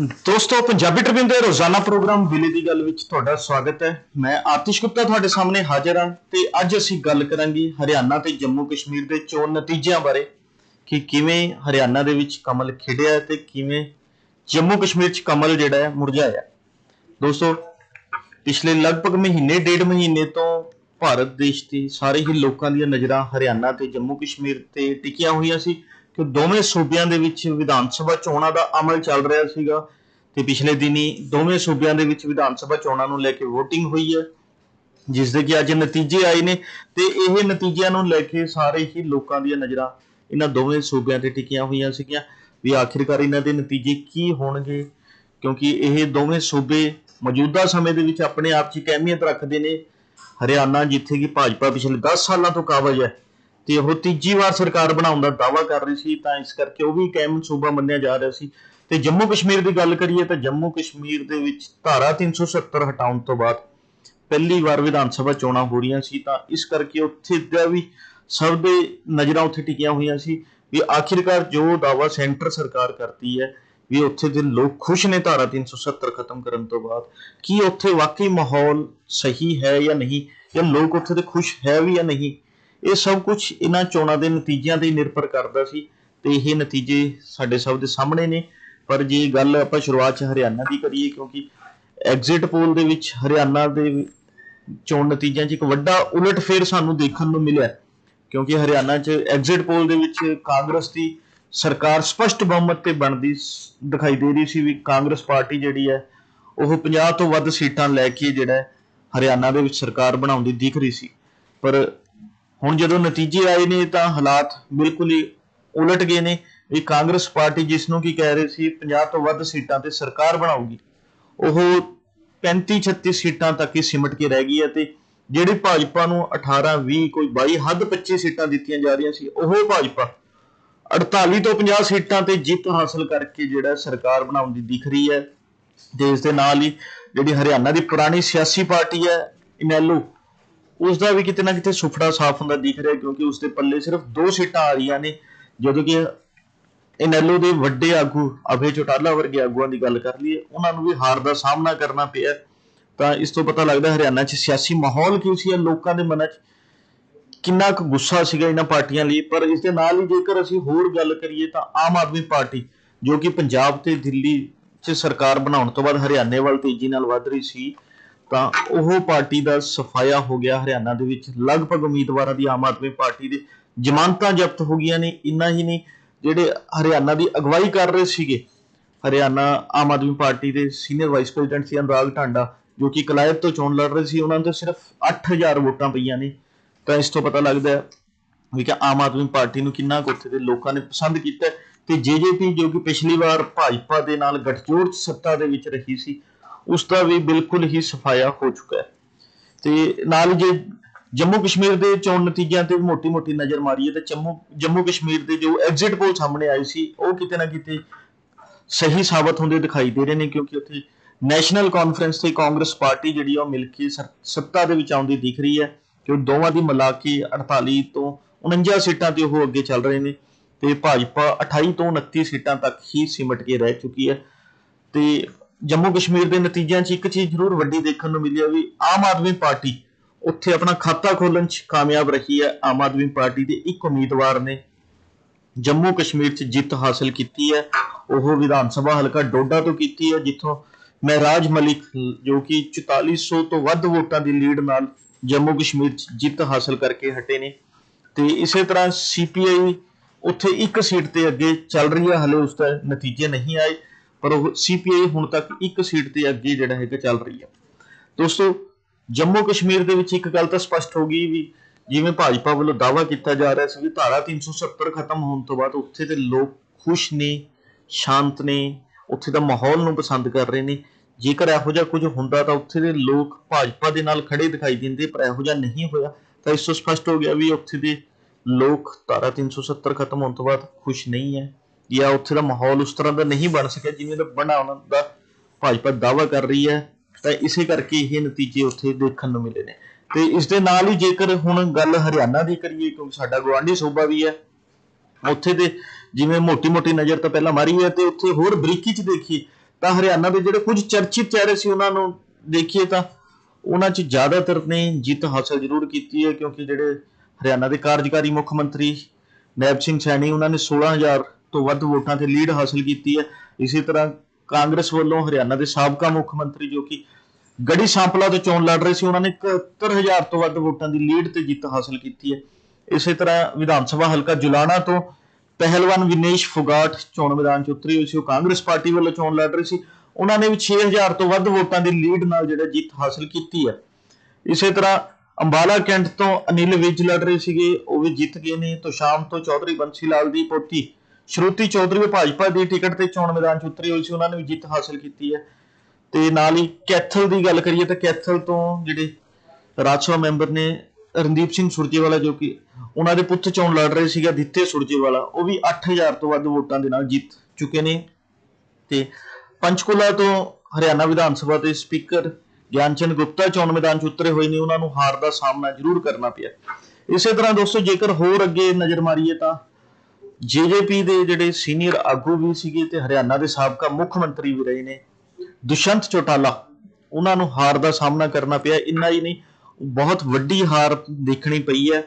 ਦੋਸਤੋ, ਪੰਜਾਬੀ ਟ੍ਰਿਬਿਊਨ ਦੇ ਰੋਜ਼ਾਨਾ ਪ੍ਰੋਗਰਾਮ ਵਿਲੇ ਦੀ ਗੱਲ ਵਿੱਚ ਤੁਹਾਡਾ ਸਵਾਗਤ ਹੈ। ਮੈਂ ਆਤਿਸ਼ ਗੁਪਤਾ ਤੁਹਾਡੇ ਸਾਹਮਣੇ ਹਾਜ਼ਰ ਹਾਂ ਤੇ ਅੱਜ ਅਸੀਂ ਗੱਲ ਕਰਾਂਗੇ ਹਰਿਆਣਾ ਤੇ ਜੰਮੂ ਕਸ਼ਮੀਰ ਦੇ ਚੋਣ ਨਤੀਜਿਆਂ ਬਾਰੇ ਕਿ ਕਿਵੇਂ ਹਰਿਆਣਾ ਦੇ ਵਿੱਚ ਕਮਲ ਖਿੜਿਆ ਹੈ ਤੇ ਕਿਵੇਂ ਜੰਮੂ ਕਸ਼ਮੀਰ 'ਚ ਕਮਲ ਜਿਹੜਾ ਹੈ ਮੁਰਝਾਇਆ। ਦੋਸਤੋ, ਪਿਛਲੇ ਲਗਭਗ ਮਹੀਨੇ, ਡੇਢ ਮਹੀਨੇ ਤੋਂ ਭਾਰਤ ਦੇਸ਼ ਦੇ ਸਾਰੇ ਹੀ ਲੋਕਾਂ ਦੀਆਂ ਨਜ਼ਰਾਂ ਹਰਿਆਣਾ ਤੇ ਜੰਮੂ ਕਸ਼ਮੀਰ ਤੇ ਟਿਕੀਆਂ ਹੋਈਆਂ ਸੀ। ਕਿ ਦੋਵੇਂ ਸੂਬਿਆਂ ਦੇ ਵਿੱਚ ਵਿਧਾਨ ਸਭਾ ਚੋਣਾਂ ਦਾ ਅਮਲ ਚੱਲ ਰਿਹਾ ਸੀਗਾ ਤੇ ਪਿਛਲੇ ਦਿਨੀ ਦੋਵੇਂ ਸੂਬਿਆਂ ਦੇ ਵਿੱਚ ਵਿਧਾਨ ਸਭਾ ਚੋਣਾਂ ਨੂੰ ਲੈ ਕੇ VOTING ਹੋਈ ਹੈ ਜਿਸ ਦੇ ਕਿ ਅੱਜ ਨਤੀਜੇ ਆਏ ਨੇ ਤੇ ਇਹ ਨਤੀਜਿਆਂ ਨੂੰ ਲੈ ਕੇ ਸਾਰੇ ਹੀ ਲੋਕਾਂ ਦੀਆਂ ਨਜ਼ਰਾਂ ਇਹਨਾਂ ਦੋਵੇਂ ਸੂਬਿਆਂ ਤੇ ਟਿਕੀਆਂ ਹੋਈਆਂ ਸੀਗੀਆਂ। ਵੀ ਆਖਿਰਕਾਰ ਇਹਨਾਂ ਦੇ ਨਤੀਜੇ ਕੀ ਹੋਣਗੇ? ਕਿਉਂਕਿ ਇਹ ਦੋਵੇਂ ਸੂਬੇ ਮੌਜੂਦਾ ਸਮੇਂ ਦੇ ਵਿੱਚ ਆਪਣੇ ਆਪ 'ਚ ਇੱਕ ਅਹਿਮੀਅਤ ਰੱਖਦੇ ਨੇ। ਹਰਿਆਣਾ ਜਿੱਥੇ ਕਿ ਭਾਜਪਾ ਪਿਛਲੇ 10 ਸਾਲਾਂ ਤੋਂ ਕਾਬਜ ਹੈ ਤੇ ਉਹ ਤੀਜੀ ਵਾਰ ਸਰਕਾਰ ਬਣਾਉਣ ਦਾ ਦਾਅਵਾ ਕਰ ਰਹੀ ਸੀ, ਤਾਂ ਇਸ ਕਰਕੇ ਉਹ ਵੀ ਇੱਕ ਅਹਿਮ ਸੂਬਾ ਮੰਨਿਆ ਜਾ ਰਿਹਾ ਸੀ। ਤੇ ਜੰਮੂ ਕਸ਼ਮੀਰ ਦੀ ਗੱਲ ਕਰੀਏ ਤਾਂ ਜੰਮੂ ਕਸ਼ਮੀਰ ਦੇ ਵਿੱਚ ਧਾਰਾ 370 ਹਟਾਉਣ ਤੋਂ ਬਾਅਦ ਪਹਿਲੀ ਵਾਰ ਵਿਧਾਨ ਸਭਾ ਚੋਣਾਂ ਹੋ ਰਹੀਆਂ ਸੀ, ਤਾਂ ਇਸ ਕਰਕੇ ਉੱਥੇ ਦਾ ਵੀ ਸਭ ਦੇ ਨਜ਼ਰਾਂ ਉੱਥੇ ਟਿਕੀਆਂ ਹੋਈਆਂ ਸੀ ਵੀ ਆਖਿਰਕਾਰ ਜੋ ਦਾਵਾ ਸੈਂਟਰ ਸਰਕਾਰ ਕਰਦੀ ਹੈ ਵੀ ਉੱਥੇ ਦੇ ਲੋਕ ਖੁਸ਼ ਨੇ ਧਾਰਾ 370 ਖਤਮ ਕਰਨ ਤੋਂ ਬਾਅਦ, ਕੀ ਉੱਥੇ ਵਾਕਈ ਮਾਹੌਲ ਸਹੀ ਹੈ ਜਾਂ ਨਹੀਂ ਜਾਂ ਲੋਕ ਉੱਥੇ ਦੇ ਖੁਸ਼ ਹੈ ਵੀ ਜਾਂ ਨਹੀਂ ਇਹ ਸਭ ਕੁਝ ਇਹਨਾਂ ਚੋਣਾਂ ਦੇ ਨਤੀਜਿਆਂ ਤੇ ਨਿਰਭਰ ਕਰਦਾ ਸੀ ਤੇ ਇਹ ਨਤੀਜੇ ਸਾਡੇ ਸਭ ਦੇ ਸਾਹਮਣੇ ਨੇ। ਪਰ ਜੇ ਗੱਲ ਆਪਾਂ ਸ਼ੁਰੂਆਤ ਚ ਹਰਿਆਣਾ ਦੀ ਕਰੀਏ, ਕਿਉਂਕਿ ਐਗਜ਼ਿਟ ਪੋਲ ਦੇ ਵਿੱਚ ਹਰਿਆਣਾ ਦੇ ਚੋਣ ਨਤੀਜਿਆਂ 'ਚ ਇੱਕ ਵੱਡਾ ਉਲਟਫੇਰ ਸਾਨੂੰ ਦੇਖਣ ਨੂੰ ਮਿਲਿਆ। ਕਿਉਂਕਿ ਹਰਿਆਣਾ 'ਚ ਐਗਜ਼ਿਟ ਪੋਲ ਦੇ ਵਿੱਚ ਕਾਂਗਰਸ ਦੀ ਸਰਕਾਰ ਸਪਸ਼ਟ ਬਹੁਮਤ ਤੇ ਬਣਦੀ ਸ- ਦਿਖਾਈ ਦੇ ਰਹੀ ਸੀ ਵੀ ਕਾਂਗਰਸ ਪਾਰਟੀ ਜਿਹੜੀ ਹੈ, ਉਹ 50 ਤੋਂ ਵੱਧ ਸੀਟਾਂ ਲੈ ਕੇ ਜਿਹੜਾ ਹਰਿਆਣਾ ਦੇ ਵਿੱਚ ਸਰਕਾਰ ਬਣਾਉਣ ਦੀ ਦਿਖ ਰਹੀ ਸੀ। ਪਰ ਹੁਣ ਜਦੋਂ ਨਤੀਜੇ ਆਏ ਨੇ ਤਾਂ ਹਾਲਾਤ ਬਿਲਕੁਲ ਹੀ ਉਲਟ ਗਏ ਨੇ। ਵੀ ਕਾਂਗਰਸ ਪਾਰਟੀ ਜਿਸ ਨੂੰ ਕੀ ਕਹਿ ਰਹੇ ਸੀ 50 ਤੋਂ ਵੱਧ ਸੀਟਾਂ ਤੇ ਸਰਕਾਰ ਬਣਾਉਗੀ ਉਹ 35 36 ਸੀਟਾਂ ਤੱਕ ਹੀ ਸਿਮਟ ਕੇ ਰਹਿ ਗਈ ਹੈ ਤੇ ਜਿਹੜੀ ਭਾਜਪਾ ਨੂੰ 18 20 ਕੋਈ 22 ਹੱਦ 25 ਸੀਟਾਂ ਦਿੱਤੀਆਂ ਜਾ ਰਹੀਆਂ ਸੀ, ਉਹ ਭਾਜਪਾ 48 ਤੋਂ 50 ਸੀਟਾਂ ਤੇ ਜਿੱਤ ਹਾਸਲ ਕਰਕੇ ਜਿਹੜਾ ਸਰਕਾਰ ਬਣਾਉਣ ਦੀ ਦਿਖ ਰਹੀ ਹੈ। ਤੇ ਇਸ ਦੇ ਨਾਲ ਹੀ ਜਿਹੜੀ ਹਰਿਆਣਾ ਦੀ ਪੁਰਾਣੀ ਸਿਆਸੀ ਪਾਰਟੀ ਹੈ, ਇਨੈਲੋ ਉਸ ਦਾ ਵੀ ਕਿਤੇ ਨਾ ਕਿਤੇ ਸੁਫੜਾ ਸਾਫ਼ ਹੁੰਦਾ ਦਿਖ ਰਿਹਾ ਕਿਉਂਕਿ ਉਸ ਦੇ ਪੱਲੇ ਸਿਰਫ ਦੋ ਸੀਟਾਂ ਆ ਰਹੀਆਂ ਨੇ, ਜਦੋਂ ਕਿ ਇਨੈਲੋ ਦੇ ਵੱਡੇ ਆਗੂ ਅਭੇ ਚੋਟਾਲਾ ਵਰਗੇ ਆਗੂਆਂ ਦੀ ਗੱਲ ਕਰ ਲਈਏ, ਉਹਨਾਂ ਨੂੰ ਵੀ ਹਾਰ ਦਾ ਸਾਹਮਣਾ ਕਰਨਾ ਪਿਆ। ਤਾਂ ਇਸ ਤੋਂ ਪਤਾ ਲੱਗਦਾ ਹਰਿਆਣਾ 'ਚ ਸਿਆਸੀ ਮਾਹੌਲ ਕਿਉਂ ਸੀ ਲੋਕਾਂ ਦੇ ਮਨਾਂ 'ਚ ਕਿੰਨਾ ਕੁ ਗੁੱਸਾ ਸੀਗਾ ਇਹਨਾਂ ਪਾਰਟੀਆਂ ਲਈ? ਪਰ ਇਸ ਦੇ ਨਾਲ ਹੀ ਜੇਕਰ ਅਸੀਂ ਹੋਰ ਗੱਲ ਕਰੀਏ ਤਾਂ ਆਮ ਆਦਮੀ ਪਾਰਟੀ, ਜੋ ਕਿ ਪੰਜਾਬ ਤੇ ਦਿੱਲੀ 'ਚ ਸਰਕਾਰ ਬਣਾਉਣ ਤੋਂ ਬਾਅਦ ਹਰਿਆਣੇ ਵੱਲ ਤੇਜ਼ੀ ਨਾਲ ਵਧ ਰਹੀ ਸੀ ਤਾਂ ਉਹ ਪਾਰਟੀ ਦਾ ਸਫਾਇਆ ਹੋ ਗਿਆ ਹਰਿਆਣਾ ਦੇ ਵਿੱਚ। ਲਗਭਗ ਉਮੀਦਵਾਰਾਂ ਦੀ ਆਮ ਆਦਮੀ ਪਾਰਟੀ ਦੇ ਜ਼ਮਾਨਤਾਂ ਜ਼ਬਤ ਹੋ ਗਈਆਂ ਨੇ। ਇੰਨਾ ਹੀ ਨਹੀਂ, ਜਿਹੜੇ ਹਰਿਆਣਾ ਦੀ ਅਗਵਾਈ ਕਰ ਰਹੇ ਸੀਗੇ, ਹਰਿਆਣਾ ਆਮ ਆਦਮੀ ਪਾਰਟੀ ਦੇ ਸੀਨੀਅਰ ਵਾਈਸ ਪ੍ਰੈਜ਼ੀਡੈਂਟ ਸੀ ਅਨੁਰਾਗ ਢਾਂਡਾ ਜੋ ਕਿ ਕਲਾਇਬ ਤੋਂ ਚੋਣ ਲੜ ਰਹੇ ਸੀ, ਉਹਨਾਂ ਨੂੰ ਤਾਂ ਸਿਰਫ 8000 ਵੋਟਾਂ ਪਈਆਂ ਨੇ। ਤਾਂ ਇਸ ਤੋਂ ਪਤਾ ਲੱਗਦਾ ਹੈ ਵੀ ਕਿ ਆਮ ਆਦਮੀ ਪਾਰਟੀ ਨੂੰ ਕਿੰਨਾ ਕੁ ਉੱਥੇ ਦੇ ਲੋਕਾਂ ਨੇ ਪਸੰਦ ਕੀਤਾ ਹੈ। ਤੇ ਜੇਜੇਪੀ ਜੋ ਕਿ ਪਿਛਲੀ ਵਾਰ ਭਾਜਪਾ ਦੇ ਨਾਲ ਗੱਠਜੋੜ ਸੱਤਾ ਦੇ ਵਿੱਚ ਰਹੀ ਸੀ ਉਸ ਦਾ ਵੀ ਬਿਲਕੁਲ ਹੀ ਸਫਾਇਆ ਹੋ ਚੁੱਕਾ ਹੈ। ਤੇ ਨਾਲ ਜੇ ਜੰਮੂ ਕਸ਼ਮੀਰ ਦੇ ਚੋਣ ਨਤੀਜਿਆਂ ਤੇ ਮੋਟੀ-ਮੋਟੀ ਨਜ਼ਰ ਮਾਰੀਏ ਤਾਂ ਜੰਮੂ ਜੰਮੂ ਕਸ਼ਮੀਰ ਦੇ ਜੋ ਐਗਜ਼ਿਟ ਪੋਲ ਸਾਹਮਣੇ ਆਏ ਸੀ, ਉਹ ਕਿਤੇ ਨਾ ਕਿਤੇ ਸਹੀ ਸਾਬਤ ਹੁੰਦੇ ਦਿਖਾਈ ਦੇ ਰਹੇ ਨੇ ਕਿਉਂਕਿ ਉੱਥੇ ਨੈਸ਼ਨਲ ਕਾਨਫਰੰਸ ਤੇ ਕਾਂਗਰਸ ਪਾਰਟੀ ਜਿਹੜੀ ਆ ਉਹ ਮਿਲ ਕੇ ਸਰ- ਸੱਤਾ ਦੇ ਵਿੱਚ ਆਉਂਦੀ ਦਿਖ ਰਹੀ ਹੈ ਕਿ ਦੋਵਾਂ ਦੀ ਮਿਲਾ ਕੇ 48 ਤੋਂ 49 ਸੀਟਾਂ ਤੇ ਉਹ ਅੱਗੇ ਚੱਲ ਰਹੇ ਨੇ ਤੇ ਭਾਜਪਾ 28 ਤੋਂ 29 ਸੀਟਾਂ ਤੱਕ ਹੀ ਸਿਮਟ ਕੇ ਰਹਿ ਚੁੱਕੀ ਹੈ। ਤੇ ਜੰਮੂ ਕਸ਼ਮੀਰ ਦੇ ਨਤੀਜਿਆਂ 'ਚ ਇੱਕ ਚੀਜ਼ ਜ਼ਰੂਰ ਵੱਡੀ ਦੇਖਣ ਨੂੰ ਮਿਲੀ ਹੈ ਵੀ ਆਮ ਆਦਮੀ ਪਾਰਟੀ ਉੱਥੇ ਆਪਣਾ ਖਾਤਾ ਖੋਲਣ 'ਚ ਕਾਮਯਾਬ ਰਹੀ ਹੈ। ਆਮ ਆਦਮੀ ਪਾਰਟੀ ਦੇ ਇੱਕ ਉਮੀਦਵਾਰ ਨੇ ਜੰਮੂ ਕਸ਼ਮੀਰ 'ਚ ਜਿੱਤ ਹਾਸਲ ਕੀਤੀ ਹੈ। ਉਹ ਵਿਧਾਨ ਸਭਾ ਹਲਕਾ ਡੋਡਾ ਤੋਂ ਕੀਤੀ ਹੈ, ਜਿੱਥੋਂ ਮਹਿਰਾਜ ਮਲਿਕ, ਜੋ ਕਿ 4400 ਤੋਂ ਵੱਧ ਵੋਟਾਂ ਦੀ ਲੀਡ ਨਾਲ ਜੰਮੂ ਕਸ਼ਮੀਰ 'ਚ ਜਿੱਤ ਹਾਸਲ ਕਰਕੇ ਹਟੇ ਨੇ। ਤੇ ਇਸੇ ਤਰ੍ਹਾਂ ਸੀਪੀਆਈ ਉੱਥੇ ਇੱਕ ਸੀਟ ਤੇ ਅੱਗੇ ਚੱਲ ਰਹੀ ਹੈ। ਹਲੇ ਉਸ ਦਾ ਨਤੀਜੇ ਨਹੀਂ ਆਏ। ਪਰ ਉਹ ਸੀਪੀਆਈ ਹੁਣ ਤੱਕ ਇੱਕ ਸੀਟ ਤੇ ਅੱਗੇ ਜਿਹੜਾ ਹੈਗਾ ਚੱਲ ਰਹੀ ਹੈ ਦੋਸਤੋ, ਜੰਮੂ ਕਸ਼ਮੀਰ ਦੇ ਵਿੱਚ ਇੱਕ ਗੱਲ ਤਾਂ ਸਪਸ਼ਟ ਹੋ ਗਈ ਵੀ ਜਿਵੇਂ ਭਾਜਪਾ ਵੱਲੋਂ ਦਾਅਵਾ ਕੀਤਾ ਜਾ ਰਿਹਾ ਸੀ ਵੀ ਧਾਰਾ 370 ਖਤਮ ਹੋਣ ਤੋਂ ਬਾਅਦ ਉੱਥੇ ਦੇ ਲੋਕ ਖੁਸ਼ ਨੇ, ਸ਼ਾਂਤ ਨੇ, ਉੱਥੇ ਦਾ ਮਾਹੌਲ ਨੂੰ ਪਸੰਦ ਕਰ ਰਹੇ ਨੇ। ਜੇਕਰ ਇਹੋ ਜਿਹਾ ਕੁਝ ਹੁੰਦਾ ਤਾਂ ਉੱਥੇ ਦੇ ਲੋਕ ਭਾਜਪਾ ਦੇ ਨਾਲ ਖੜੇ ਦਿਖਾਈ ਦਿੰਦੇ, ਪਰ ਇਹੋ ਜਿਹਾ ਨਹੀਂ ਹੋਇਆ। ਤਾਂ ਇਸ ਤੋਂ ਸਪਸ਼ਟ ਹੋ ਗਿਆ ਵੀ ਉੱਥੇ ਦੇ ਲੋਕ ਧਾਰਾ 370 ਖਤਮ ਹੋਣ ਤੋਂ ਬਾਅਦ ਖੁਸ਼ ਨਹੀਂ ਹੈ। ਜਾਂ ਉੱਥੇ ਦਾ ਮਾਹੌਲ ਉਸ ਤਰ੍ਹਾਂ ਦਾ ਨਹੀਂ ਬਣ ਸਕਿਆ ਜਿਵੇਂ ਦਾ ਬਣਾਉਣ ਦਾ ਭਾਜਪਾ ਦਾਅਵਾ ਕਰ ਰਹੀ ਹੈ, ਤਾਂ ਇਸੇ ਕਰਕੇ ਇਹ ਨਤੀਜੇ ਉੱਥੇ ਦੇਖਣ ਨੂੰ ਮਿਲੇ ਨੇ। ਤੇ ਇਸ ਦੇ ਨਾਲ ਹੀ ਜੇਕਰ ਹੁਣ ਗੱਲ ਹਰਿਆਣਾ ਦੀ ਕਰੀਏ, ਕਿਉਂਕਿ ਸਾਡਾ ਗਵਾਂਢੀ ਸੂਬਾ ਵੀ ਹੈ, ਉੱਥੇ ਦੇ ਜਿਵੇਂ ਮੋਟੀ-ਮੋਟੀ ਨਜ਼ਰ ਤਾਂ ਪਹਿਲਾਂ ਮਾਰੀ ਹੈ ਤੇ ਉੱਥੇ ਹੋਰ ਬਰੀਕੀ ਚ ਦੇਖੀਏ, ਤਾਂ ਹਰਿਆਣਾ ਦੇ ਜਿਹੜੇ ਕੁਝ ਚਰਚਿਤ ਚਿਹਰੇ ਸੀ ਉਹਨਾਂ ਨੂੰ ਦੇਖੀਏ ਤਾਂ ਉਹਨਾਂ 'ਚ ਜ਼ਿਆਦਾਤਰ ਨੇ ਜਿੱਤ ਹਾਸਲ ਜ਼ਰੂਰ ਕੀਤੀ ਹੈ, ਕਿਉਂਕਿ ਜਿਹੜੇ ਹਰਿਆਣਾ ਦੇ ਕਾਰਜਕਾਰੀ ਮੁੱਖ ਮੰਤਰੀ ਨੈਬ ਸਿੰਘ ਸੈਣੀ, ਉਹਨਾਂ ਨੇ 16000 ਤੋਂ ਵੱਧ ਵੋਟਾਂ ਤੇ ਲੀਡ ਹਾਸਲ ਕੀਤੀ ਹੈ। ਇਸੇ ਤਰ੍ਹਾਂ ਕਾਂਗਰਸ ਵੱਲੋਂ ਹਰਿਆਣਾ ਦੇ ਸਾਬਕਾ ਮੁੱਖ ਮੰਤਰੀ ਜੋ ਕਿ ਗੜੀ ਸਾਂਪਲਾ ਤੋਂ ਚੋਣ ਲੜ ਰਹੇ ਸੀ, ਉਹਨਾਂ ਨੇ 71000 ਤੋਂ ਵੱਧ ਵੋਟਾਂ ਦੀ ਲੀਡ ਤੇ ਜਿੱਤ ਹਾਸਲ ਕੀਤੀ ਹੈ। ਇਸੇ ਤਰ੍ਹਾਂ ਵਿਧਾਨ ਸਭਾ ਹਲਕਾ ਜੁਲਾਣਾ ਤੋਂ ਪਹਿਲਵਾਨ ਵਿਨੇਸ਼ ਫੁਗਾਟ ਚੋਣ ਮੈਦਾਨ 'ਚ ਉਤਰੇ ਹੋਈ ਸੀ, ਉਹ ਕਾਂਗਰਸ ਪਾਰਟੀ ਵੱਲੋਂ ਚੋਣ ਲੜ ਰਹੀ ਸੀ। ਉਹਨਾਂ ਨੇ ਵੀ 6000 ਤੋਂ ਵੱਧ ਵੋਟਾਂ ਦੀ ਲੀਡ ਨਾਲ ਜਿਹੜਾ ਜਿੱਤ ਹਾਸਲ ਕੀਤੀ ਹੈ। ਇਸੇ ਤਰ੍ਹਾਂ ਅੰਬਾਲਾ ਕੈਂਟ ਤੋਂ ਅਨਿਲ ਵਿਜ ਲੜ ਰਹੇ ਸੀਗੇ, ਉਹ ਵੀ ਜਿੱਤ ਗਏ ਨੇ। ਤੋਂ ਸ਼ਾਮ ਤੋਂ ਚੌਧਰੀ ਬੰਸੀ ਲਾਲ ਦੀ ਪੋਤੀ ਸ਼ਰੂਤੀ ਚੌਧਰੀ ਵੀ ਭਾਜਪਾ ਦੀ ਟਿਕਟ ਤੇ ਚੋਣ ਮੈਦਾਨ 'ਚ ਉਤਰੀ ਹੋਈ ਸੀ, ਉਹਨਾਂ ਨੇ ਵੀ ਜਿੱਤ ਹਾਸਲ ਕੀਤੀ ਹੈ। ਤੇ ਨਾਲ ਹੀ ਕੈਥਲ ਦੀ ਗੱਲ ਕਰੀਏ ਤਾਂ ਕੈਥਲ ਤੋਂ ਜਿਹੜੇ ਰਾਜ ਸਭਾ ਮੈਂਬਰ ਨੇ ਰਣਦੀਪ ਸਿੰਘ ਸੁਰਜੇਵਾਲਾ ਜੋ ਕਿ ਉਹਨਾਂ ਦੇ ਪੁੱਤ ਚੋਣ ਲੜ ਰਹੇ ਸੀਗਾ ਦਿੱਤੇ ਸੁਰਜੇਵਾਲਾ, ਉਹ ਵੀ 8000 ਤੋਂ ਵੱਧ ਵੋਟਾਂ ਦੇ ਨਾਲ ਜਿੱਤ ਚੁੱਕੇ ਨੇ। ਤੇ ਪੰਚਕੂਲਾ ਤੋਂ ਹਰਿਆਣਾ ਵਿਧਾਨ ਸਭਾ ਦੇ ਸਪੀਕਰ ਗਿਆਨਚੰਦ ਗੁਪਤਾ ਚੋਣ ਮੈਦਾਨ 'ਚ ਉਤਰੇ ਹੋਏ ਨੇ, ਉਹਨਾਂ ਨੂੰ ਹਾਰ ਦਾ ਸਾਹਮਣਾ ਜ਼ਰੂਰ ਕਰਨਾ ਪਿਆ। ਇਸੇ ਤਰ੍ਹਾਂ ਦੋਸਤੋ, ਜੇਕਰ ਹੋਰ ਅੱਗੇ ਨਜ਼ਰ ਮਾਰੀਏ ਤਾਂ ਜੇਜੇਪੀ ਦੇ ਜਿਹੜੇ ਸੀਨੀਅਰ ਆਗੂ ਵੀ ਸੀਗੇ ਤੇ ਹਰਿਆਣਾ ਦੇ ਸਾਬਕਾ ਮੁੱਖ ਮੰਤਰੀ ਵੀ ਰਹੇ ਨੇ ਦੁਸ਼ਯੰਤ ਚੌਟਾਲਾ, ਉਹਨਾਂ ਨੂੰ ਹਾਰ ਦਾ ਸਾਹਮਣਾ ਕਰਨਾ ਪਿਆ, ਇੰਨਾ ਹੀ ਨਹੀਂ, ਬਹੁਤ ਵੱਡੀ ਹਾਰ ਦੇਖਣੀ ਪਈ ਹੈ,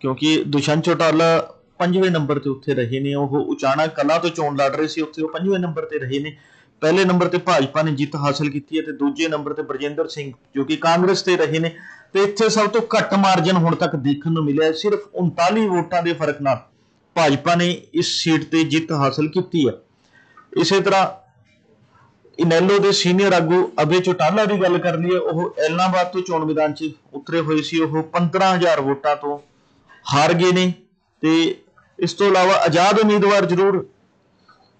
ਕਿਉਂਕਿ ਦੁਸ਼ਯੰਤ ਚੌਟਾਲਾ ਪੰਜਵੇਂ ਨੰਬਰ ਤੇ ਉੱਥੇ ਰਹੇ ਨੇ, ਉਹ ਉਚਾਣਾ ਕਲਾ ਤੋਂ ਚੋਣ ਲੜ ਰਹੇ ਸੀ, ਉੱਥੇ ਉਹ ਪੰਜਵੇਂ ਨੰਬਰ ਤੇ ਰਹੇ ਨੇ, ਪਹਿਲੇ ਨੰਬਰ ਤੇ ਭਾਜਪਾ ਨੇ ਜਿੱਤ ਹਾਸਲ ਕੀਤੀ ਹੈ ਤੇ ਦੂਜੇ ਨੰਬਰ ਤੇ ਬਰਜਿੰਦਰ ਸਿੰਘ, ਜੋ ਕਿ ਕਾਂਗਰਸ ਤੇ ਰਹੇ ਨੇ, ਤੇ ਇੱਥੇ ਸਭ ਤੋਂ ਘੱਟ ਮਾਰਜਨ ਹੁਣ ਤੱਕ ਦੇਖਣ ਨੂੰ ਮਿਲਿਆ, ਸਿਰਫ 39 ਵੋਟਾਂ ਦੇ ਫ਼ਰਕ ਨਾਲ। ਭਾਜਪਾ ਨੇ ਇਸ ਸੀਟ ਤੇ ਜਿੱਤ ਹਾਸਲ ਕੀਤੀ ਹੈ। ਇਸੇ ਤਰ੍ਹਾਂ ਇਨੈਲੋ ਦੇ ਸੀਨੀਅਰ ਆਗੂ ਅਬੇ ਚੋਟਾਲਾ ਦੀ ਗੱਲ ਕਰ ਲਈਏ, ਉਹ ਐਲਨਾਬਾਦ ਤੋਂ ਚੋਣ ਮੈਦਾਨ 'ਚ ਉਤਰੇ ਹੋਏ ਸੀ। ਉਹ 15000 ਵੋਟਾਂ ਤੋਂ ਹਾਰ ਗਏ ਨੇ ਤੇ ਇਸ ਤੋਂ ਇਲਾਵਾ ਆਜ਼ਾਦ ਉਮੀਦਵਾਰ ਜ਼ਰੂਰ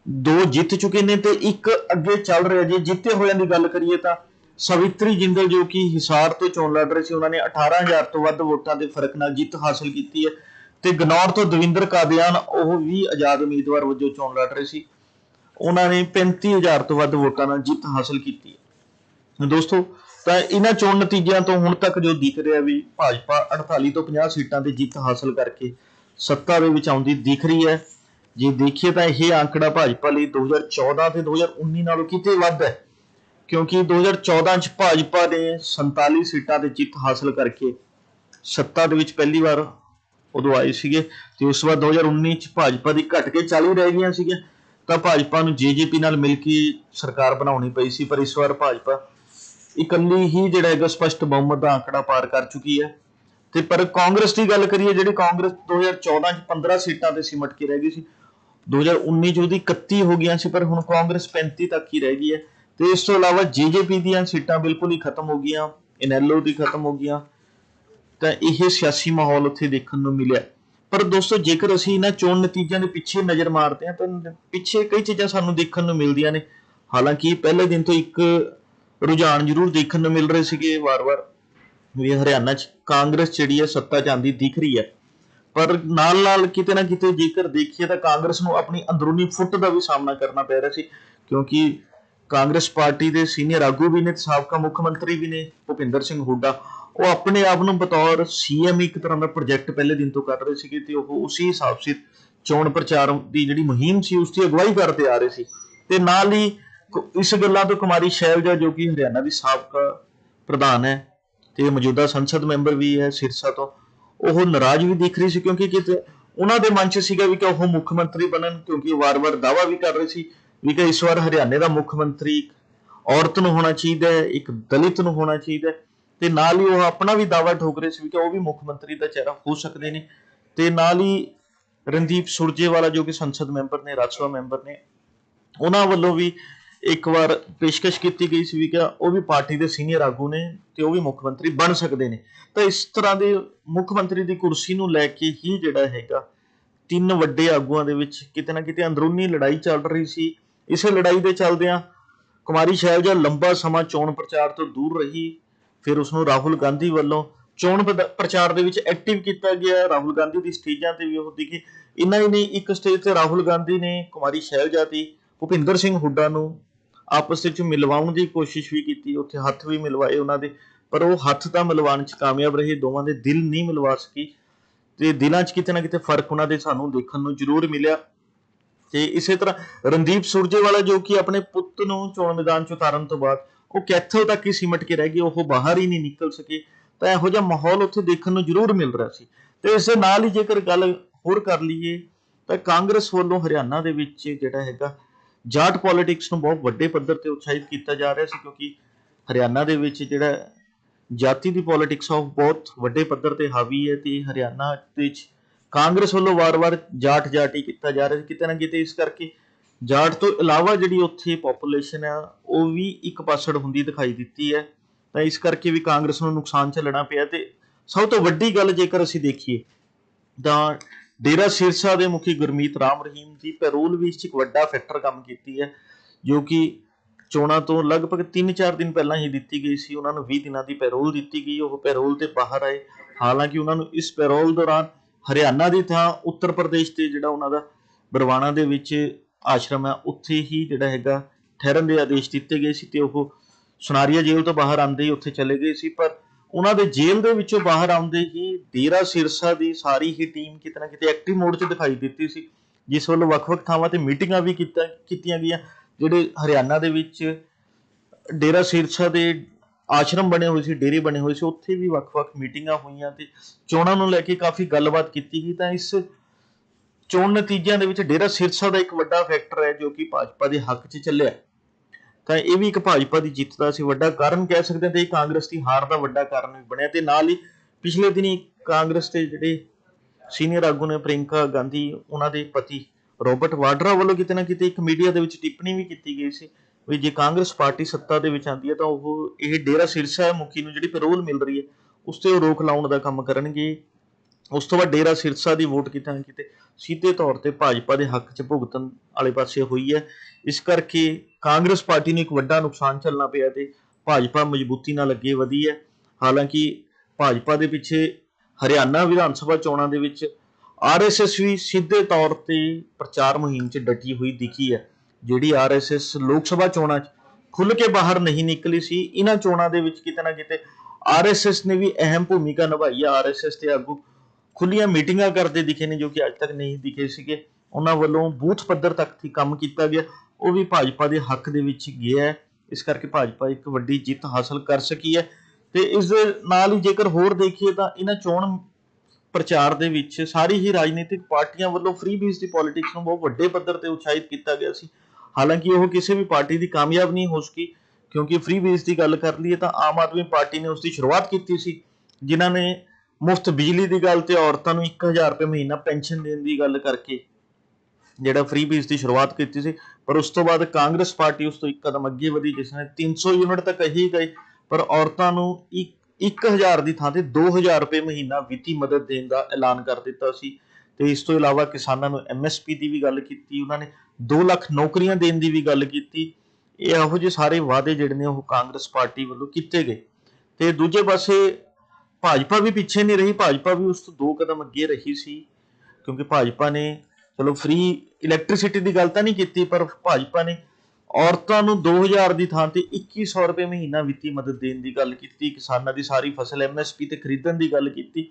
ਦੋ ਜਿੱਤ ਚੁੱਕੇ ਨੇ ਤੇ ਇੱਕ ਅੱਗੇ ਚੱਲ ਰਿਹਾ। ਜੇ ਜਿੱਤੇ ਹੋਇਆਂ ਦੀ ਗੱਲ ਕਰੀਏ ਤਾਂ ਸਵਿਤਰੀ ਜਿੰਦਲ ਜੋ ਕਿ ਹਿਸਾਰ ਤੋਂ ਚੋਣ ਲੜ ਰਹੇ ਸੀ, ਉਹਨਾਂ ਨੇ 18000 ਤੋਂ ਵੱਧ ਵੋਟਾਂ ਦੇ ਫ਼ਰਕ ਨਾਲ ਜਿੱਤ ਹਾਸਲ ਕੀਤੀ ਹੈ। ਤੇ ਗਨੌਰ ਤੋਂ ਦਵਿੰਦਰ ਕਾਦਿਆਨ, ਉਹ ਵੀ ਆਜ਼ਾਦ ਉਮੀਦਵਾਰ ਵਜੋਂ ਚੋਣ ਲੜ ਰਹੇ ਸੀ। ਉਹਨਾਂ ਨੇ 35000 ਤੋਂ ਵੱਧ ਵੋਟਾਂ ਨਾਲ ਜਿੱਤ ਹਾਸਲ ਕੀਤੀ ਹੈ। ਦੋਸਤੋ, ਤਾਂ ਇਹਨਾਂ ਚੋਣ ਨਤੀਜਿਆਂ ਤੋਂ ਹੁਣ ਤੱਕ ਜੋ ਦਿਖ ਰਿਹਾ ਵੀ ਭਾਜਪਾ 48 ਤੋਂ 50 ਸੀਟਾਂ ਤੇ ਜਿੱਤ ਹਾਸਲ ਕਰਕੇ ਸੱਤਾ ਦੇ ਵਿੱਚ ਆਉਂਦੀ ਦਿਖ ਰਹੀ ਹੈ। ਜੇ ਦੇਖੀਏ ਤਾਂ ਇਹ ਅੰਕੜਾ ਭਾਜਪਾ ਲਈ 2014 ਤੇ 2019 ਨਾਲੋਂ ਕਿਤੇ ਵੱਧ ਹੈ। ਕਿਉਂਕਿ 2014 ਚ ਭਾਜਪਾ ਨੇ 47 ਸੀਟਾਂ ਤੇ ਜਿੱਤ ਹਾਸਲ ਕਰਕੇ ਸੱਤਾ ਦੇ ਵਿੱਚ ਪਹਿਲੀ ਵਾਰ ਉਦੋਂ ਆਏ ਸੀਗੇ ਤੇ ਉਸ ਤੋਂ ਵਾਰ 2019 ਚ ਭਾਜਪਾ ਦੀ ਘਟ ਕੇ 40 ਰਹਿ ਗਈਆਂ ਸੀਗੀਆਂ। ਤਾਂ ਭਾਜਪਾ ਨੂੰ ਜੇਜੇਪੀ ਨਾਲ ਮਿਲ ਕੇ ਸਰਕਾਰ ਬਣਾਉਣੀ ਪਈ ਸੀ, ਪਰ ਇਸ ਵਾਰ ਭਾਜਪਾ ਇਕੱਲੀ ਹੀ ਜਿਹੜਾ ਹੈਗਾ ਸਪਸ਼ਟ ਬਹੁਮਤ ਦਾ ਆંકੜਾ ਪਾਰ ਕਰ ਚੁੱਕੀ ਹੈ। ਤੇ ਪਰ ਕਾਂਗਰਸ ਦੀ ਗੱਲ ਕਰੀਏ, ਜਿਹੜੀ ਕਾਂਗਰਸ 2014 ਚ 15 ਸੀਟਾਂ ਤੇ ਸਿਮਟ ਕੇ ਰਹਿ ਗਈ ਸੀ 2019 ਚ ਉਹਦੀ 31 ਹੋ ਗਈਆਂ ਸੀ, ਪਰ ਹੁਣ ਕਾਂਗਰਸ 35 ਤੱਕ ਹੀ ਰਹਿ ਗਈ ਹੈ। ਤੇ ਇਸ ਤੋਂ ਇਲਾਵਾ ਜੇਜੇਪੀ ਦੀਆਂ ਸੀਟਾਂ ਬਿਲਕੁਲ ਹੀ ਖਤਮ ਹੋ ਗਈਆਂ ਇਨੈਲੋ ਦੀ ਖਤਮ ਹੋ ਗਈਆਂ ਤਾਂ ਇਹ ਸਿਆਸੀ ਮਾਹੌਲ ਉੱਥੇ ਦੇਖਣ ਨੂੰ ਮਿਲਿਆ। ਪਰ ਦੋਸਤੋ, ਜੇਕਰ ਅਸੀਂ ਇਹਨਾਂ ਚੋਣ ਨਤੀਜਿਆਂ ਦੇ ਪਿੱਛੇ ਨਜ਼ਰ ਮਾਰਦੇ ਹਾਂ, ਤਾਂ ਪਿੱਛੇ ਕਈ ਚੀਜ਼ਾਂ ਸਾਨੂੰ ਦੇਖਣ ਨੂੰ ਮਿਲਦੀਆਂ ਨੇ। ਹਾਲਾਂਕਿ ਪਹਿਲੇ ਦਿਨ ਤੋਂ ਇੱਕ ਰੁਝਾਨ ਜ਼ਰੂਰ ਦੇਖਣ ਨੂੰ ਮਿਲ ਰਹੇ ਸੀਗੇ ਵਾਰ-ਵਾਰ। ਵੀ ਹਰਿਆਣਾ 'ਚ ਕਾਂਗਰਸ ਜਿਹੜੀ ਹੈ, ਸੱਤਾ 'ਚ ਆਂਦੀ ਦਿਖ ਰਹੀ ਹੈ। ਪਰ ਨਾਲ-ਨਾਲ ਕਿਤੇ ਨਾ ਕਿਤੇ ਜੇਕਰ ਦੇਖੀਏ ਤਾਂ ਕਾਂਗਰਸ ਨੂੰ ਆਪਣੀ ਅੰਦਰੂਨੀ ਫੁੱਟ ਦਾ ਵੀ ਸਾਹਮਣਾ ਕਰਨਾ ਪੈ ਰਿਹਾ ਸੀ। ਕਿਉਂਕਿ ਕਾਂਗਰਸ ਪਾਰਟੀ ਦੇ ਸੀਨੀਅਰ ਆਗੂ ਵੀ ਨੇ ਸਾਬਕਾ ਮੁੱਖ ਮੰਤਰੀ ਵੀ ਨੇ, ਭੁਪਿੰਦਰ ਸਿੰਘ ਹੁੱਡਾ। ਉਹ ਆਪਣੇ ਆਪ ਨੂੰ ਬਤੌਰ ਸੀਐਮ ਇੱਕ ਤਰ੍ਹਾਂ ਦਾ ਪ੍ਰੋਜੈਕਟ ਪਹਿਲੇ ਦਿਨ ਤੋਂ ਕਰ ਰਹੇ ਸੀਗੇ ਤੇ ਉਹ ਉਸੇ ਹਿਸਾਬ ਸਿਰ ਚੋਣ ਪ੍ਰਚਾਰ ਦੀ ਜਿਹੜੀ ਮੁਹਿੰਮ ਸੀ, ਉਸ ਦੀ ਅਗਵਾਈ ਕਰਦੇ ਆ ਰਹੇ ਸੀ। ਤੇ ਨਾਲ ਹੀ ਇਸ ਗੱਲਾਂ ਤੋਂ ਕੁਮਾਰੀ ਸ਼ੈਲਜਾ ਜੋ ਕਿ ਹਰਿਆਣਾ ਦੀ ਸਾਬਕਾ ਪ੍ਰਧਾਨ ਹੈ ਤੇ ਮੌਜੂਦਾ ਸੰਸਦ ਮੈਂਬਰ ਵੀ ਹੈ ਸਿਰਸਾ ਤੋਂ, ਉਹ ਨਾਰਾਜ਼ ਵੀ ਦਿਖ ਰਹੀ ਸੀ ਕਿਉਂਕਿ ਕਿਤੇ ਉਹਨਾਂ ਦੇ ਮਨ 'ਚ ਸੀਗਾ ਵੀ ਕਿ ਉਹ ਮੁੱਖ ਮੰਤਰੀ ਬਣਨ ਕਿਉਂਕਿ ਵਾਰ-ਵਾਰ ਦਾਵਾ ਵੀ ਕਰ ਰਹੇ ਸੀ ਵੀ ਕਿ ਇਸ ਵਾਰ ਹਰਿਆਣੇ ਦਾ ਮੁੱਖ ਮੰਤਰੀ ਔਰਤ ਨੂੰ ਹੋਣਾ ਚਾਹੀਦਾ ਹੈ, ਇੱਕ ਦਲਿਤ ਨੂੰ ਹੋਣਾ ਚਾਹੀਦਾ ਹੈ। ਤੇ ਨਾਲ ਹੀ ਉਹ ਆਪਣਾ ਵੀ ਦਾਵਾ ਠੋਕ ਰਹੇ ਸੀ ਕਿ ਉਹ ਵੀ ਮੁੱਖ ਮੰਤਰੀ ਦਾ ਚਿਹਰਾ ਹੋ ਸਕਦੇ ਨੇ। ਤੇ ਨਾਲ ਹੀ ਰਣਦੀਪ ਸੁਰਜੇਵਾਲਾ ਜੋ ਕਿ ਸੰਸਦ ਮੈਂਬਰ ਨੇ, ਰਾਜ ਸਭਾ ਮੈਂਬਰ ਨੇ, ਉਹਨਾਂ ਵੱਲੋਂ ਵੀ ਇੱਕ ਵਾਰ ਪੇਸ਼ਕਸ਼ ਕੀਤੀ ਗਈ ਸੀ ਵੀ ਕਿ ਉਹ ਵੀ ਪਾਰਟੀ ਦੇ ਸੀਨੀਅਰ ਆਗੂ ਨੇ ਤੇ ਉਹ ਵੀ ਮੁੱਖ ਮੰਤਰੀ ਬਣ ਸਕਦੇ ਨੇ। ਤਾਂ ਇਸ ਤਰ੍ਹਾਂ ਦੇ ਮੁੱਖ ਮੰਤਰੀ ਦੀ ਕੁਰਸੀ ਨੂੰ ਲੈ ਕੇ ਹੀ ਜਿਹੜਾ ਹੈਗਾ, ਤਿੰਨ ਵੱਡੇ ਆਗੂਆਂ ਦੇ ਵਿੱਚ ਕਿਤੇ ਨਾ ਕਿਤੇ ਅੰਦਰੂਨੀ ਲੜਾਈ ਚੱਲ ਰਹੀ ਸੀ। ਇਸੇ ਲੜਾਈ ਦੇ ਚੱਲਦਿਆਂ ਕੁਮਾਰੀ ਸ਼ੈਲਜਾ ਲੰਬਾ ਸਮਾਂ ਚੋਣ ਪ੍ਰਚਾਰ ਤੋਂ ਦੂਰ ਰਹੀ ਫਿਰ ਉਸ ਨੂੰ ਰਾਹੁਲ ਗਾਂਧੀ ਵੱਲੋਂ ਚੋਣ ਪ੍ਰਚਾਰ ਦੇ ਵਿੱਚ ਐਕਟਿਵ ਕੀਤਾ ਗਿਆ। ਰਾਹੁਲ ਗਾਂਧੀ ਦੀ ਸਟੇਜਾਂ ਤੇ ਵੀ ਉਹ ਦਿਖੇ। ਇੰਨਾ ਹੀ ਨਹੀਂ, ਇੱਕ ਸਟੇਜ ਤੇ ਰਾਹੁਲ ਗਾਂਧੀ ਨੇ ਕੁਮਾਰੀ ਸ਼ੈਲਜਾ ਤੇ ਭੁਪਿੰਦਰ ਸਿੰਘ ਹੁੱਡਾ ਨੂੰ ਆਪਸ ਵਿੱਚ ਮਿਲਵਾਉਣ ਦੀ ਕੋਸ਼ਿਸ਼ ਵੀ ਕੀਤੀ। ਉੱਥੇ ਹੱਥ ਵੀ ਮਿਲਵਾਏ ਉਹਨਾਂ ਦੇ, ਪਰ ਉਹ ਹੱਥ ਤਾਂ ਮਿਲਵਾਉਣ 'ਚ ਕਾਮਯਾਬ ਰਹੇ। ਦੋਵਾਂ ਦੇ ਦਿਲ ਨਹੀਂ ਮਿਲਵਾ ਸਕੀ। ਤੇ ਦਿਲਾਂ 'ਚ ਕਿਤੇ ਨਾ ਕਿਤੇ ਫ਼ਰਕ ਉਹਨਾਂ ਦੇ ਸਾਨੂੰ ਦੇਖਣ ਨੂੰ ਜ਼ਰੂਰ ਮਿਲਿਆ। ਤੇ ਇਸੇ ਤਰ੍ਹਾਂ ਰਣਦੀਪ ਸੁਰਜੇਵਾਲਾ ਜੋ ਕਿ ਆਪਣੇ ਪੁੱਤ ਨੂੰ ਚੋਣ ਮੈਦਾਨ ਚ ਉਤਾਰਨ ਤੋਂ ਬਾਅਦ ਉਹ ਕੈਥਲ ਤੱਕ ਹੀ ਸਿਮਟ ਕੇ ਰਹਿ ਗਏ ਉਹ ਬਾਹਰ ਹੀ ਨਹੀਂ ਨਿਕਲ ਸਕੇ। ਤਾਂ ਇਹੋ ਜਿਹਾ ਮਾਹੌਲ ਉੱਥੇ ਦੇਖਣ ਨੂੰ ਜ਼ਰੂਰ ਮਿਲ ਰਿਹਾ ਸੀ। ਤੇ ਇਸ ਦੇ ਨਾਲ ਹੀ ਜੇਕਰ ਗੱਲ ਹੋਰ ਕਰ ਲਈਏ, ਤਾਂ ਕਾਂਗਰਸ ਵੱਲੋਂ ਹਰਿਆਣਾ ਦੇ ਵਿੱਚ ਜਿਹੜਾ ਹੈਗਾ, ਜਾਟ ਪੋਲਿਟਿਕਸ ਨੂੰ ਬਹੁਤ ਵੱਡੇ ਪੱਧਰ ਤੇ ਉਤਸ਼ਾਹਿਤ ਕੀਤਾ ਜਾ ਰਿਹਾ ਸੀ, ਕਿਉਂਕਿ ਹਰਿਆਣਾ ਦੇ ਵਿੱਚ ਜਿਹੜਾ ਜਾਤੀ ਦੀ ਪੋਲਿਟਿਕਸ ਆ, ਉਹ ਬਹੁਤ ਵੱਡੇ ਪੱਧਰ ਤੇ ਹਾਵੀ ਹੈ ਤੇ ਹਰਿਆਣਾ ਵਿੱਚ ਕਾਂਗਰਸ ਵੱਲੋਂ ਵਾਰ-ਵਾਰ ਜਾਟ ਜਾਟੀ ਕੀਤਾ ਜਾ ਰਿਹਾ ਸੀ, ਕਿਤੇ ਨਾ ਕਿਤੇ ਇਸ ਕਰਕੇ ਜਾਟ ਤੋਂ ਇਲਾਵਾ ਜਿਹੜੀ ਉੱਥੇ ਪੋਪੂਲੇਸ਼ਨ ਆ, ਉਹ ਵੀ ਇੱਕ ਪਾਸੜ ਹੁੰਦੀ ਦਿਖਾਈ ਦਿੱਤੀ ਹੈ। ਤਾਂ ਇਸ ਕਰਕੇ ਵੀ ਕਾਂਗਰਸ ਨੂੰ ਨੁਕਸਾਨ ਝੱਲਣਾ ਪਿਆ ਤੇ ਸਭ ਤੋਂ ਵੱਡੀ ਗੱਲ ਜੇਕਰ ਅਸੀਂ ਦੇਖੀਏ, ਤਾਂ ਡੇਰਾ ਸਿਰਸਾ ਦੇ ਮੁਖੀ ਗੁਰਮੀਤ ਰਾਮ ਰਹੀਮ ਦੀ ਪੈਰੋਲ ਵੀ ਇਸ 'ਚ ਇੱਕ ਵੱਡਾ ਫੈਕਟਰ ਕੰਮ ਕੀਤੀ ਹੈ, ਜੋ ਕਿ ਚੋਣਾਂ ਤੋਂ ਲਗਭਗ 3-4 ਦਿਨ ਪਹਿਲਾਂ ਹੀ ਦਿੱਤੀ ਗਈ ਸੀ। ਉਹਨਾਂ ਨੂੰ 20 ਦਿਨਾਂ ਦੀ ਪੈਰੋਲ ਦਿੱਤੀ ਗਈ। ਉਹ ਪੈਰੋਲ ਤੇ ਬਾਹਰ ਆਏ। ਹਾਲਾਂਕਿ ਉਹਨਾਂ ਨੂੰ ਇਸ ਪੈਰੋਲ ਦੌਰਾਨ ਹਰਿਆਣਾ ਦੀ ਥਾਂ, ਉੱਤਰ ਪ੍ਰਦੇਸ਼ ਤੇ ਜਿਹੜਾ ਉਹਨਾਂ ਦਾ ਬਰਵਾਣਾ ਦੇ ਵਿੱਚ ਆਸ਼ਰਮ ਹੈ, ਉੱਥੇ ਹੀ ਜਿਹੜਾ ਹੈਗਾ ਠਹਿਰਨ ਦੇ ਆਦੇਸ਼ ਦਿੱਤੇ ਗਏ ਸੀ ਤੇ ਉਹ ਸੁਨਾਰੀਆ ਜੇਲ੍ਹ ਤੋਂ ਬਾਹਰ ਆਉਂਦੇ ਹੀ ਉੱਥੇ ਚਲੇ ਗਏ ਸੀ, ਪਰ ਉਹਨਾਂ ਦੇ ਜੇਲ੍ਹ ਦੇ ਵਿੱਚੋਂ ਬਾਹਰ ਆਉਂਦੇ ਹੀ ਡੇਰਾ ਸਿਰਸਾ ਦੀ ਸਾਰੀ ਹੀ ਟੀਮ ਕਿਤੇ ਨਾ ਕਿਤੇ ਐਕਟਿਵ ਮੋਡ 'ਚ ਦਿਖਾਈ ਦਿੱਤੀ ਸੀ, ਜਿਸ ਵੱਲੋਂ ਵੱਖ-ਵੱਖ ਥਾਵਾਂ ਤੇ ਮੀਟਿੰਗਾਂ ਵੀ ਕੀਤਾ, ਕੀਤੀਆਂ ਗਈਆਂ, ਜਿਹੜੇ ਹਰਿਆਣਾ ਦੇ ਵਿੱਚ ਡੇਰਾ ਸਿਰਸਾ ਦੇ ਆਸ਼ਰਮ ਬਣੇ ਹੋਏ ਸੀ, ਡੇਰੇ ਬਣੇ ਹੋਏ ਸੀ, ਉੱਥੇ ਵੀ ਵੱਖ-ਵੱਖ ਮੀਟਿੰਗਾਂ ਹੋਈਆਂ ਤੇ ਚੋਣਾਂ ਨੂੰ ਲੈ ਕੇ ਕਾਫੀ ਗੱਲਬਾਤ ਕੀਤੀ ਗਈ, ਤਾਂ ਇਸ ਚੋਣ ਨਤੀਜਿਆਂ ਦੇ ਵਿੱਚ ਡੇਰਾ ਸਿਰਸਾ ਦਾ ਇੱਕ ਵੱਡਾ ਫੈਕਟਰ ਹੈ ਜੋ ਕਿ ਭਾਜਪਾ ਦੇ ਹੱਕ 'ਚ ਚੱਲਿਆ ਤਾਂ ਇਹ ਵੀ ਇੱਕ ਭਾਜਪਾ ਦੀ ਜਿੱਤ ਦਾ ਸੀ ਵੱਡਾ ਕਾਰਨ ਕਹਿ ਸਕਦੇ ਹਾਂ ਤੇ ਇਹ ਕਾਂਗਰਸ ਦੀ ਹਾਰ ਦਾ ਵੱਡਾ ਕਾਰਨ ਵੀ ਬਣਿਆ ਤੇ ਨਾਲ ਹੀ ਪਿਛਲੇ ਦਿਨੀ ਕਾਂਗਰਸ ਦੇ ਜਿਹੜੇ ਸੀਨੀਅਰ ਆਗੂ ਨੇ ਪ੍ਰਿੰਕਾ ਗਾਂਧੀ, ਉਹਨਾਂ ਦੇ ਪਤੀ ਰੋਬਰਟ ਵਾਡਰਾ ਵੱਲੋਂ ਕਿਤੇ ਨਾ ਕਿਤੇ ਇੱਕ ਮੀਡੀਆ ਦੇ ਵਿੱਚ ਟਿੱਪਣੀ ਵੀ ਕੀਤੀ ਗਈ ਸੀ ਵੀ ਜੇ ਕਾਂਗਰਸ ਪਾਰਟੀ ਸੱਤਾ ਦੇ ਵਿੱਚ ਆਂਦੀ ਹੈ ਤਾਂ ਉਹ ਇਹ ਡੇਰਾ ਸਿਰਸਾ ਮੁਖੀ ਨੂੰ ਜਿਹੜੀ ਪੈਰੋਲ ਮਿਲ ਰਹੀ ਹੈ, ਉਸ ਤੇ ਉਹ ਰੋਕ ਲਾਉਣ ਦਾ ਕੰਮ ਕਰਨਗੇ। ਉਸ ਤੋਂ ਬਾਅਦ ਡੇਰਾ ਸਿਰਸਾ ਦੀ ਵੋਟ ਕਿਤੇ ਨਾ ਕਿਤੇ ਸਿੱਧੇ ਤੌਰ ਤੇ ਭਾਜਪਾ ਦੇ ਹੱਕ 'ਚ ਭੁਗਤਣ ਵਾਲੇ ਪਾਸੇ ਹੋਈ ਹੈ। ਇਸ ਕਰਕੇ ਕਾਂਗਰਸ ਪਾਰਟੀ ਨੂੰ ਇੱਕ ਵੱਡਾ ਨੁਕਸਾਨ ਝੱਲਣਾ ਪਿਆ ਤੇ ਭਾਜਪਾ ਮਜ਼ਬੂਤੀ ਨਾਲ ਅੱਗੇ ਵਧੀ ਹੈ। ਹਾਲਾਂਕਿ ਭਾਜਪਾ ਦੇ ਪਿੱਛੇ ਹਰਿਆਣਾ ਵਿਧਾਨ ਸਭਾ ਚੋਣਾਂ ਦੇ ਵਿੱਚ ਆਰਐਸਐਸ ਵੀ ਸਿੱਧੇ ਤੌਰ ਤੇ ਪ੍ਰਚਾਰ ਮੁਹਿੰਮ 'ਚ ਡਟੀ ਹੋਈ ਦਿਖੀ ਹੈ। ਜਿਹੜੀ ਆਰਐਸਐਸ ਲੋਕ ਸਭਾ ਚੋਣਾਂ 'ਚ ਖੁੱਲ ਕੇ ਬਾਹਰ ਨਹੀਂ ਨਿਕਲੀ ਸੀ, ਇਹਨਾਂ ਚੋਣਾਂ ਦੇ ਵਿੱਚ ਕਿਤੇ ਨਾ ਕਿਤੇ ਆਰਐਸਐਸ ਨੇ ਵੀ ਅਹਿਮ ਭੂਮਿਕਾ ਨਿਭਾਈ ਹੈ। ਆਰਐਸਐਸ ਦੇ ਆਗੂ ਖੁੱਲੀਆਂ ਮੀਟਿੰਗਾਂ ਕਰਦੇ ਦਿਖੇ ਨੇ ਜੋ ਕਿ ਅੱਜ ਤੱਕ ਨਹੀਂ ਦਿਖੇ ਸੀਗੇ। ਉਹਨਾਂ ਵੱਲੋਂ ਬੂਥ ਪੱਧਰ ਤੱਕ ਹੀ ਕੰਮ ਕੀਤਾ ਗਿਆ। ਉਹ ਵੀ ਭਾਜਪਾ ਦੇ ਹੱਕ ਦੇ ਵਿੱਚ ਗਿਆ ਹੈ। ਇਸ ਕਰਕੇ ਭਾਜਪਾ ਇੱਕ ਵੱਡੀ ਜਿੱਤ ਹਾਸਲ ਕਰ ਸਕੀ ਹੈ। ਤੇ ਇਸ ਦੇ ਨਾਲ ਹੀ ਜੇਕਰ ਹੋਰ ਦੇਖੀਏ ਤਾਂ ਇਹਨਾਂ ਚੋਣ ਪ੍ਰਚਾਰ ਦੇ ਵਿੱਚ ਸਾਰੀ ਹੀ ਰਾਜਨੀਤਿਕ ਪਾਰਟੀਆਂ ਵੱਲੋਂ ਫ੍ਰੀ ਬੀਸ ਦੀ ਪੋਲਿਟਿਕਸ ਨੂੰ ਬਹੁਤ ਵੱਡੇ ਪੱਧਰ ਤੇ ਉਤਸ਼ਾਹਿਤ ਕੀਤਾ ਗਿਆ ਸੀ। ਹਾਲਾਂਕਿ ਉਹ ਕਿਸੇ ਵੀ ਪਾਰਟੀ ਦੀ ਕਾਮਯਾਬ ਨਹੀਂ ਹੋ ਸਕੀ, ਕਿਉਂਕਿ ਫ੍ਰੀ ਬੀਸ ਦੀ ਗੱਲ ਕਰ ਲਈਏ ਤਾਂ ਆਮ ਆਦਮੀ ਪਾਰਟੀ ਨੇ ਉਸ ਦੀ ਸ਼ੁਰੂਆਤ ਕੀਤੀ ਸੀ, ਜਿਨ੍ਹਾਂ ਨੇ ਮੁਫਤ ਬਿਜਲੀ ਦੀ ਗੱਲ ਤੇ ਔਰਤਾਂ ਨੂੰ 1000 ਰੁਪਏ ਮਹੀਨਾ ਪੈਨਸ਼ਨ ਦੇਣ ਦੀ ਗੱਲ ਕਰਕੇ ਜਿਹੜਾ ਫ੍ਰੀ ਬੀਸ ਦੀ ਸ਼ੁਰੂਆਤ ਕੀਤੀ ਸੀ, ਪਰ ਉਸ ਤੋਂ ਬਾਅਦ ਕਾਂਗਰਸ ਪਾਰਟੀ ਉਸ ਤੋਂ ਇੱਕ ਕਦਮ ਅੱਗੇ ਵਧੀ, ਜਿਸ ਨੇ 300 ਯੂਨਿਟ ਤੱਕ ਕਹੀ ਗਈ ਪਰ ਔਰਤਾਂ ਨੂੰ 1000 ਦੀ ਥਾਂ ਤੇ 2000 ਰੁਪਏ ਮਹੀਨਾ ਵਿੱਤੀ ਮਦਦ ਦੇਣ ਦਾ ਐਲਾਨ ਕਰ ਦਿੱਤਾ ਸੀ। ਤੇ ਇਸ ਤੋਂ ਇਲਾਵਾ ਕਿਸਾਨਾਂ ਨੂੰ ਐਮਐਸਪੀ ਦੀ ਵੀ ਗੱਲ ਕੀਤੀ, ਉਹਨਾਂ ਨੇ 2 ਲੱਖ ਨੌਕਰੀਆਂ ਦੇਣ ਦੀ ਵੀ ਗੱਲ ਕੀਤੀ। ਇਹੋ ਜਿਹੇ ਸਾਰੇ ਵਾਅਦੇ ਜਿਹੜੇ ਨੇ ਉਹ ਕਾਂਗਰਸ ਪਾਰਟੀ ਵੱਲੋਂ ਕੀਤੇ ਗਏ। ਤੇ ਦੂਜੇ ਪਾਸੇ ਭਾਜਪਾ ਵੀ ਪਿੱਛੇ ਨਹੀਂ ਰਹੀ, ਭਾਜਪਾ ਵੀ ਉਸ ਤੋਂ ਦੋ ਕਦਮ ਅੱਗੇ ਰਹੀ ਸੀ, ਕਿਉਂਕਿ ਭਾਜਪਾ ਨੇ, ਚਲੋ ਫ੍ਰੀ ਇਲੈਕਟ੍ਰਿਸਿਟੀ ਦੀ ਗੱਲ ਤਾਂ ਨਹੀਂ ਕੀਤੀ, ਪਰ ਭਾਜਪਾ ਨੇ ਔਰਤਾਂ ਨੂੰ 2000 ਦੀ ਥਾਂ ਤੇ 2100 ਰੁਪਏ ਮਹੀਨਾ ਵਿੱਤੀ ਮਦਦ ਦੇਣ ਦੀ ਗੱਲ ਕੀਤੀ, ਕਿਸਾਨਾਂ ਦੀ ਸਾਰੀ ਫਸਲ ਐਮਐਸਪੀ ਤੇ ਖਰੀਦਣ ਦੀ ਗੱਲ ਕੀਤੀ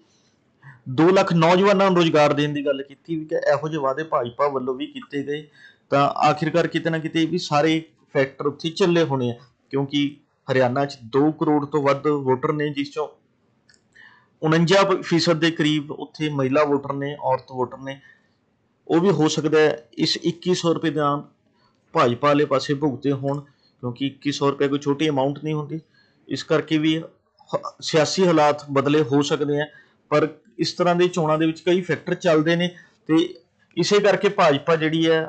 2 ਲੱਖ ਨੌਜਵਾਨਾਂ ਨੂੰ ਰੋਜ਼ਗਾਰ ਦੇਣ ਦੀ ਗੱਲ ਕੀਤੀ, ਵੀ ਕਿ ਇਹੋ ਜਿਹੇ ਵਾਅਦੇ ਭਾਜਪਾ ਵੱਲੋਂ ਵੀ ਕੀਤੇ ਗਏ। ਤਾਂ ਆਖਿਰਕਾਰ ਕਿਤੇ ਨਾ ਕਿਤੇ ਇਹ ਵੀ ਸਾਰੇ ਫੈਕਟਰ ਉੱਥੇ ਚੱਲੇ ਹੋਣੇ ਆ, ਕਿਉਂਕਿ ਹਰਿਆਣਾ 'ਚ 2 ਕਰੋੜ ਤੋਂ ਵੱਧ ਵੋਟਰ ਨੇ, ਜਿਸ ਚੋਂ 49% ਦੇ ਕਰੀਬ ਉੱਥੇ ਮਹਿਲਾ ਵੋਟਰ ਨੇ, ਔਰਤ ਵੋਟਰ ਨੇ। ਉਹ ਵੀ ਹੋ ਸਕਦਾ ਹੈ ਇਸ 2100 ਰੁਪਏ ਦਾ ਭਾਜਪਾ ਵਾਲੇ ਪਾਸੇ ਭੁਗਤੇ ਹੋਣ, ਕਿਉਂਕਿ 2100 ਰੁਪਏ ਕੋਈ ਛੋਟੀ ਅਮਾਉਂਟ ਨਹੀਂ ਹੁੰਦੀ। ਇਸ ਕਰਕੇ ਵੀ ਸਿਆਸੀ ਹਾਲਾਤ ਬਦਲੇ ਹੋ ਸਕਦੇ ਆ ਪਰ ਇਸ ਤਰ੍ਹਾਂ ਦੇ ਚੋਣਾਂ ਦੇ ਵਿੱਚ ਕਈ ਫੈਕਟਰ ਚੱਲਦੇ ਨੇ ਤੇ ਇਸੇ ਕਰਕੇ ਭਾਜਪਾ ਜਿਹੜੀ ਹੈ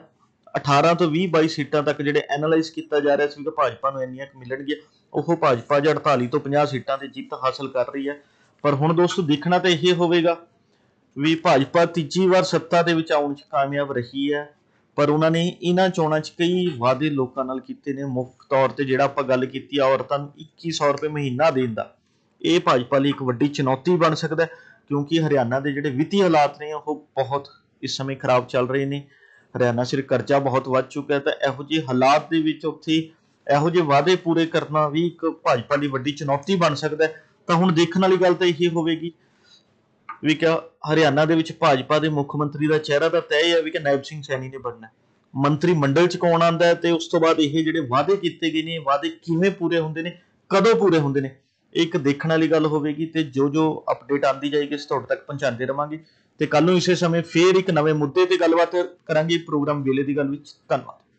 18 ਤੋਂ 20 22 ਸੀਟਾਂ ਤੱਕ ਜਿਹੜੇ ਐਨਾਲਾਈਜ਼ ਕੀਤਾ ਜਾ ਰਿਹਾ ਸੀ ਕਿ ਭਾਜਪਾ ਨੂੰ ਇੰਨੀਆਂ ਕੁ ਮਿਲਣਗੀਆਂ, ਉਹ ਭਾਜਪਾ ਜੇ 48 ਤੋਂ 50 ਸੀਟਾਂ ਤੇ ਜਿੱਤ ਹਾਸਲ ਕਰ ਰਹੀ ਹੈ। ਪਰ ਹੁਣ ਦੋਸਤੋ ਦੇਖਣਾ ਤਾਂ ਇਹ ਹੋਵੇਗਾ ਵੀ ਭਾਜਪਾ ਤੀਜੀ ਵਾਰ ਸੱਤਾ ਦੇ ਵਿੱਚ ਆਉਣ 'ਚ ਕਾਮਯਾਬ ਰਹੀ ਹੈ, ਪਰ ਉਹਨਾਂ ਨੇ ਇਹਨਾਂ ਚੋਣਾਂ 'ਚ ਕਈ ਵਾਅਦੇ ਲੋਕਾਂ ਨਾਲ ਕੀਤੇ ਨੇ। ਮੁੱਖ ਤੌਰ ਤੇ ਜਿਹੜਾ ਆਪਾਂ ਗੱਲ ਕੀਤੀ ਆ ਔਰਤਾਂ ਨੂੰ 2100 ਰੁਪਏ ਮਹੀਨਾ ਦੇਣ ਦਾ, ਇਹ ਭਾਜਪਾ ਲਈ ਇੱਕ ਵੱਡੀ ਚੁਣੌਤੀ ਬਣ ਸਕਦਾ ਕਿਉਂਕਿ ਹਰਿਆਣਾ ਦੇ ਜਿਹੜੇ ਵਿੱਤੀ ਹਾਲਾਤ ਨੇ ਉਹ ਬਹੁਤ ਇਸ ਸਮੇਂ ਖਰਾਬ ਚੱਲ ਰਹੇ ਨੇ। ਹਰਿਆਣਾ ਸਿਰ ਕਰਜ਼ਾ ਬਹੁਤ ਵੱਧ ਚੁੱਕਾ ਹੈ ਤਾਂ ਇਹੋ ਜਿਹੇ ਹਾਲਾਤ ਦੇ ਵਿੱਚ ਉੱਥੇ ਇਹੋ ਜਿਹੇ ਵਾਅਦੇ ਪੂਰੇ ਕਰਨਾ ਵੀ ਇੱਕ ਭਾਜਪਾ ਲਈ ਵੱਡੀ ਚੁਣੌਤੀ ਬਣ ਸਕਦਾ ਹੈ। ਤਾਂ ਹੁਣ ਦੇਖਣ ਵਾਲੀ ਗੱਲ ਤਾਂ ਇਹ ਹੋਵੇਗੀ ਵੀ ਕਿ ਹਰਿਆਣਾ ਦੇ ਵਿੱਚ ਭਾਜਪਾ ਦੇ ਮੁੱਖ ਮੰਤਰੀ ਦਾ ਚਿਹਰਾ ਤਾਂ ਤੈਅ ਹੈ ਵੀ ਕਿ ਨਾਇਬ ਸਿੰਘ ਸੈਣੀ ਨੇ ਬਣਨਾ ਮੰਤਰੀ ਮੰਡਲ ਚ ਕੌਣ ਆਂਦਾ ਹੈ ਤੇ ਉਸ ਤੋਂ ਬਾਅਦ ਇਹ ਜਿਹੜੇ ਵਾਅਦੇ ਕੀਤੇ ਗਏ ਨੇ, ਵਾਅਦੇ ਕਿਵੇਂ ਪੂਰੇ ਹੁੰਦੇ ਨੇ, ਕਦੋਂ ਪੂਰੇ ਹੁੰਦੇ ਨੇ, ਇਹ ਇੱਕ ਦੇਖਣ ਵਾਲੀ ਗੱਲ ਹੋਵੇਗੀ ਤੇ ਜੋ ਜੋ ਅਪਡੇਟ ਆਂਦੀ ਜਾਏਗੀ ਅਸੀਂ ਤੁਹਾਡੇ ਤੱਕ ਪਹੁੰਚਾਉਂਦੇ ਰਵਾਂਗੇ। ਤੇ ਕੱਲ ਨੂੰ ਇਸੇ ਸਮੇਂ ਫੇਰ ਇੱਕ ਨਵੇਂ ਮੁੱਦੇ ਤੇ ਗੱਲਬਾਤ ਕਰਾਂਗੇ ਪ੍ਰੋਗਰਾਮ ਵੇਲੇ ਦੀ ਗੱਲ ਵਿੱਚ। ਧੰਨਵਾਦ।